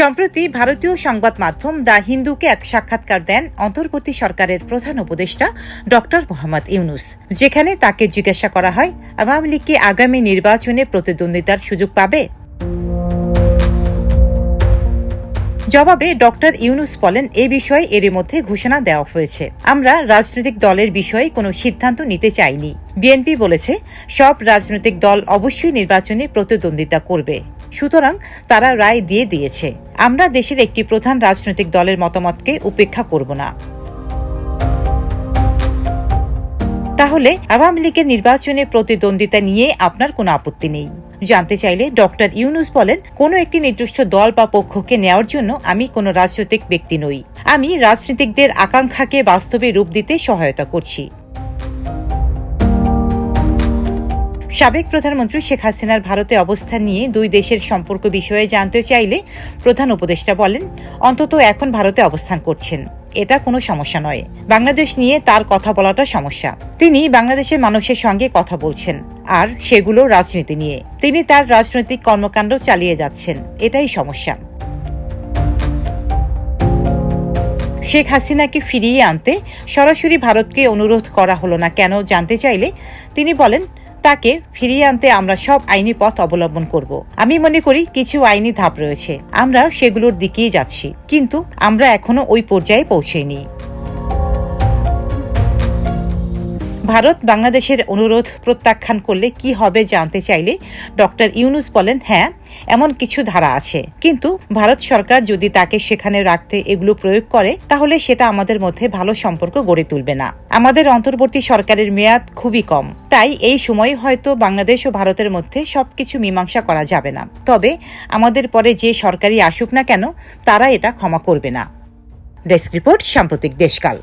সম্প্রতি ভারতীয় সংবাদ মাধ্যম দ্য হিন্দুকে এক সাক্ষাৎকার দেন অন্তর্বর্তী সরকারের প্রধান উপদেষ্টা ডক্টর মোহাম্মদ ইউনুস, যেখানে তাকে জিজ্ঞাসা করা হয়, আওয়ামী লীগ কি আগামী নির্বাচনে প্রতিদ্বন্দ্বিতার সুযোগ পাবে? জবাবে ডক্টর ইউনুস বলেন, এ বিষয়ে এরই মধ্যে ঘোষণা দেওয়া হয়েছে। আমরা রাজনৈতিক দলের বিষয়ে কোনো সিদ্ধান্ত নিতে চাইনি। বিএনপি বলেছে, সব রাজনৈতিক দল অবশ্যই নির্বাচনে প্রতিদ্বন্দ্বিতা করবে। সুতরাং তারা রায় দিয়ে দিয়েছে। আমরা দেশের একটি প্রধান রাজনৈতিক দলের মতামতকে উপেক্ষা করব না। তাহলে আওয়ামী লীগের নির্বাচনে প্রতিদ্বন্দ্বিতা নিয়ে আপনার কোনো আপত্তি নেই। জানতে চাইলে ডক্টর ইউনুস বলেন, কোনো একটি নির্দিষ্ট দল বা পক্ষকে নেওয়ার জন্য আমি কোনো রাজনৈতিক ব্যক্তি নই। আমি রাজনীতিকদের আকাঙ্ক্ষাকে বাস্তবে রূপ দিতে সহায়তা করছি। সাবেক প্রধানমন্ত্রী শেখ হাসিনার ভারতে অবস্থান নিয়ে দুই দেশের সম্পর্ক বিষয়ে জানতে চাইলে প্রধান উপদেষ্টা বলেন, অন্তত এখন ভারতে অবস্থান করছেন। এটা কোনো সমস্যা নয়। বাংলাদেশ নিয়ে তার কথা বলাটা সমস্যা। তিনি বাংলাদেশের মানুষের সঙ্গে কথা বলছেন, আর সেগুলো রাজনীতি নিয়ে। তিনি তার রাজনৈতিক কর্মকাণ্ড চালিয়ে যাচ্ছেন। এটাই সমস্যা। শেখ হাসিনাকে ফিরিয়ে আনতে সরাসরি ভারতকে অনুরোধ করা হলো না কেন জানতে চাইলে তিনি বলেন তাকে ফিরিয়ে আনতে আমরা সব আইনি পথ অবলম্বন করব। আমি মনে করি কিছু আইনি ধাপ রয়েছে। আমরা সেগুলোর দিকেই যাচ্ছি। কিন্তু আমরা এখনও ওই পর্যায়ে পৌঁছেইনি। ভারত বাংলাদেশের অনুরোধ প্রত্যাখ্যান করলে কি হবে জানতে চাইলে ডক্টর ইউনুস বলেন হ্যাঁ এমন কিছু ধারা আছে। কিন্তু ভারত সরকার যদি তাকে সেখানে রাখতে এগুলো প্রয়োগ করে, তাহলে সেটা আমাদের মধ্যে ভালো সম্পর্ক গড়ে তুলবে না। আমাদের অন্তর্বর্তী সরকারের মেয়াদ খুবই কম। তাই এই সময় হয়তো বাংলাদেশ ও ভারতের মধ্যে সবকিছু মীমাংসা করা যাবে না। তবে আমাদের পরে যে সরকারি আসুক না কেন, তারা এটা ক্ষমা করবে না। ডেস্ক রিপোর্ট সাম্প্রতিক দেশকাল।